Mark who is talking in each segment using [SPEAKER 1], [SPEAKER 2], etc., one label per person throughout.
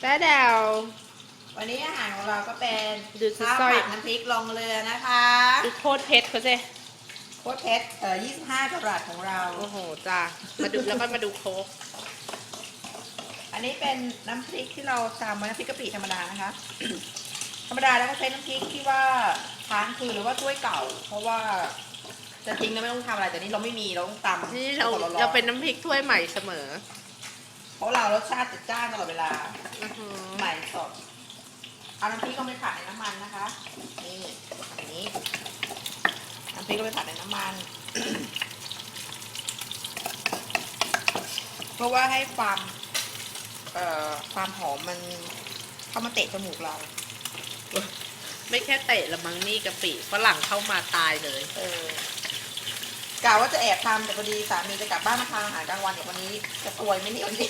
[SPEAKER 1] แต้แดว
[SPEAKER 2] วันนี้อาหารของเราก็เป็น
[SPEAKER 1] ดูสิ
[SPEAKER 2] ข้าว
[SPEAKER 1] สร้อย
[SPEAKER 2] ผัดน้ำพริกลงเรือนะคะ
[SPEAKER 1] ดูโคตรเพชรเขาสิ
[SPEAKER 2] โคตรเพชรเอ่อ25กรัตของเรา
[SPEAKER 1] โอ้โหจ้ามาดูแล้วก็มาดูโค้ก
[SPEAKER 2] อันนี้เป็นน้ำพริกที่เราทำมาน้ำพริกกะปิธรรมดานะคะ ธรรมดาแล้วก็ใช้น้ำพริกที่ว่าค้างคืนหรือว่าถ้วยเก่า เพราะว่าจะทิ้งแล้วไม่ต้องทำอะไรแต่นี้เราไม่มีเราต้องตำ
[SPEAKER 1] นี่เรา
[SPEAKER 2] สดๆๆ
[SPEAKER 1] เราเป็นน้ำพริกถ้วยใหม่เสมอ
[SPEAKER 2] เพราะเรารสชาติจัดจ้านตลอดเวลา
[SPEAKER 1] อื้อหือ
[SPEAKER 2] ใหม่สดเอาน้ำพริกก็ไปผัดในน้ำมันนะคะ นี่อย่างนี้น้ำพริกก็ไปผัดในน้ำมัน เพราะว่าให้ความเอ่อความหอมมันเข้ามาเตะจมูกเรา
[SPEAKER 1] ไม่แค่เตะละมั้งนี่กะปิฝรั่งเข้ามาตายเลย
[SPEAKER 2] เออ กะว่าจะแอบทำแต่พอดีสามีจะกลับบ้านมาทานอาหารกลางวันเดี๋ยววันนี้จะซวยไหมเนี่ยวันนี้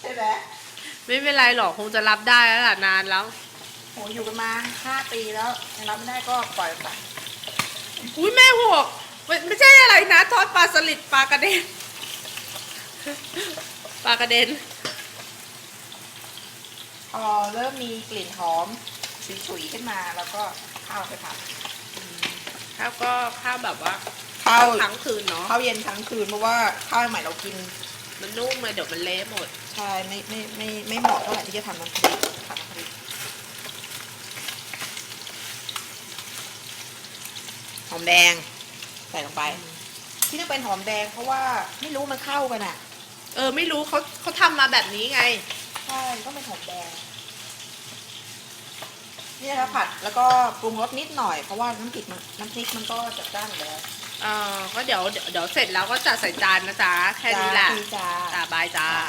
[SPEAKER 2] ใช่ไหม
[SPEAKER 1] ไม่เป็นไรหรอกคงจะรับได้แล้วล่ะนานแล้ว
[SPEAKER 2] โหอยู่กันมาห้าปีแล้วยังรับไม่ได้ก็ปล่อยไป
[SPEAKER 1] อุ้ยแม่หกไม่ไม่ใช่อะไรนะ ทอดปลาสลิดปลากระเด็น ปลากระเด็น
[SPEAKER 2] พอเริ่มมีกลิ่นหอมฉุยๆขึ้นมา แล้วก็ข้าวไปผัด
[SPEAKER 1] ข้าวก็ข้าวแบบว่า
[SPEAKER 2] ข้าว
[SPEAKER 1] ทั้งคืนเนาะ
[SPEAKER 2] ข้าวเย็นทั้งคืนเพราะว่าข้าวใหม่เรากิน
[SPEAKER 1] มันนุ่มเลยเดี๋ยวมันเละหมด
[SPEAKER 2] ใช่ไม่ไม่ไม่ไม่เหมาะเท่าไหร่ที่จะทำน้ำพริกทำน้ำพริกหอมแดง ใส่ลงไป ที่ต้องเป็นหอมแดงเพราะว่าไม่รู้มันเข้ากันอะ
[SPEAKER 1] เออไม่รู้เขาเขาทำมาแบบนี้ไง
[SPEAKER 2] ใช่ต้องเป็นหอมแดง นี่นะคะผัดแล้วก็ปรุงรสนิดหน่อยเพราะว่าน้ำพริกมันน้ำพริกมันก็จัดจ้านอยู่แล้ว
[SPEAKER 1] เออก็เดี๋ยวเดี๋ยวเดี๋ยวเสร็จแล้วก็จัดใส่จานนะจ๊ะแค่นี้แหละ
[SPEAKER 2] จ้า
[SPEAKER 1] จ้าบายจ้า
[SPEAKER 2] จ้า